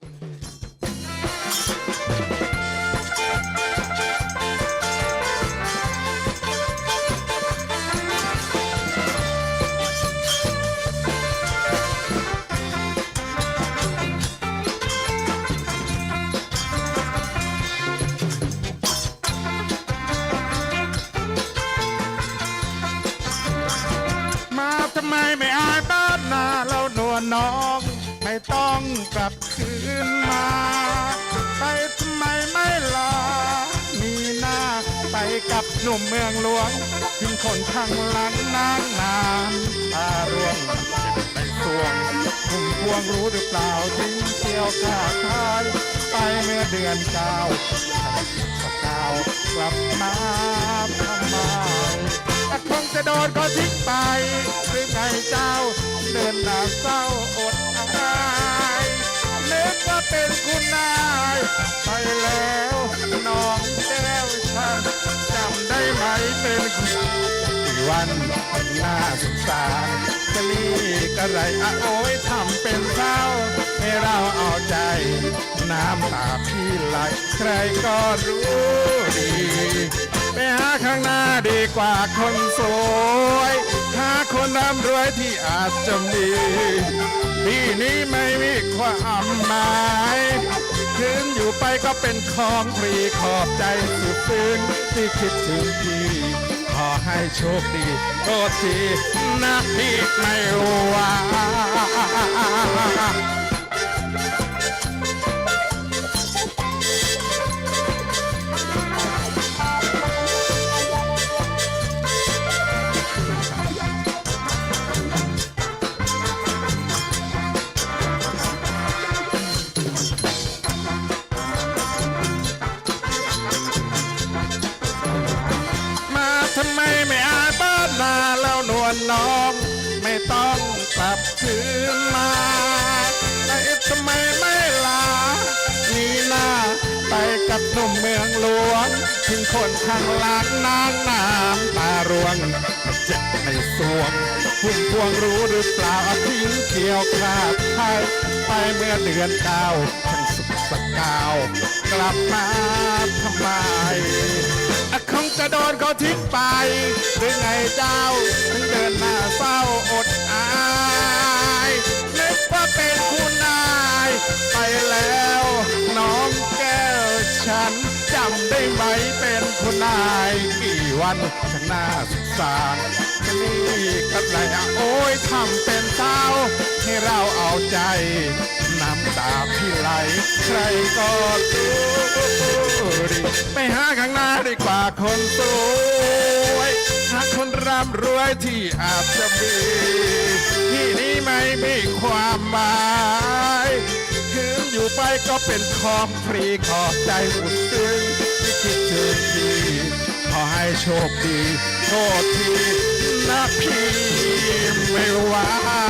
มาทำไมไม่อายบ้านนาเราหนวลน้อง ไม่ต้องกลับ คืนมา ไปทำไมไม่ลา มีหน้าไปกับหนุ่มเมืองหลวงทิ้งคนข้างหลังนางนานตาร่วงเจ็นสวงคุมพวงรู้หรือเปล่าทิ้งเที่ยวขาดทาย ไปเมื่อเดือนเก้าฉันสิบเก้ากลับมาทำไมถ้าคงจะโดนก็ทิ้งไปหรือไงเจ้า เดินหน้าเศร้าอด ไปแล้วน้องแก้วฉันจำได้ไหมเป็นคุณกี่วันน่าสงสารจะลีกะไรอะโอ้ยทำเป็นเศร้าให้เราเอาใจ น้ำตาพี่ไหลใครก็รู้ดี ไปหาข้างหน้าดีกว่าคนสวยหาคนร่ำรวยที่อาจจะมีที่นี้ไม่มีความหมาย คืนอยู่ไปก็เป็นของฟรีขอบใจสุดซึ้งที่คิดถึงพี่ขอให้โชคดีโทษทีนะพี่ไม่ว่ามา บคืนมาแต่ทำไมไม่ลามีหน้าไปกับหนุ่มเมืองหลวงทิ้งคนข้างหลังนางน้ำตาร่วงเจ็บในสวงพุ่มพวงรู้หรือเปล่าทิ้งเขียวขาดไทยไปเมื่อเดือนเก้าช่างสุขสกาว กลับมาทำไมอะคงจะโดนเขาทิ้งไปหรือไงเจ้าถึงเดินหน้าเศร้าอด ฉันจำได้ไหมเป็นคุณนายกี่วันช่างน่าสงสารนี่กับไรอะโอ้ยทำเป็นเศร้าให้เราเอาใจน้ำตาพี่ไหลใครก็รู้ดีไปหาข้างหน้าดีกว่าคนสวยหาคนร่ำรวยที่อาจจะมีที่นี้ไม่มีความหมาย ไปก็เป็นของฟรีขอบใจสุดซึ้งที่คิดถึงพี่ขอให้โชคดีโทษทีนะพี่ไม่ว่า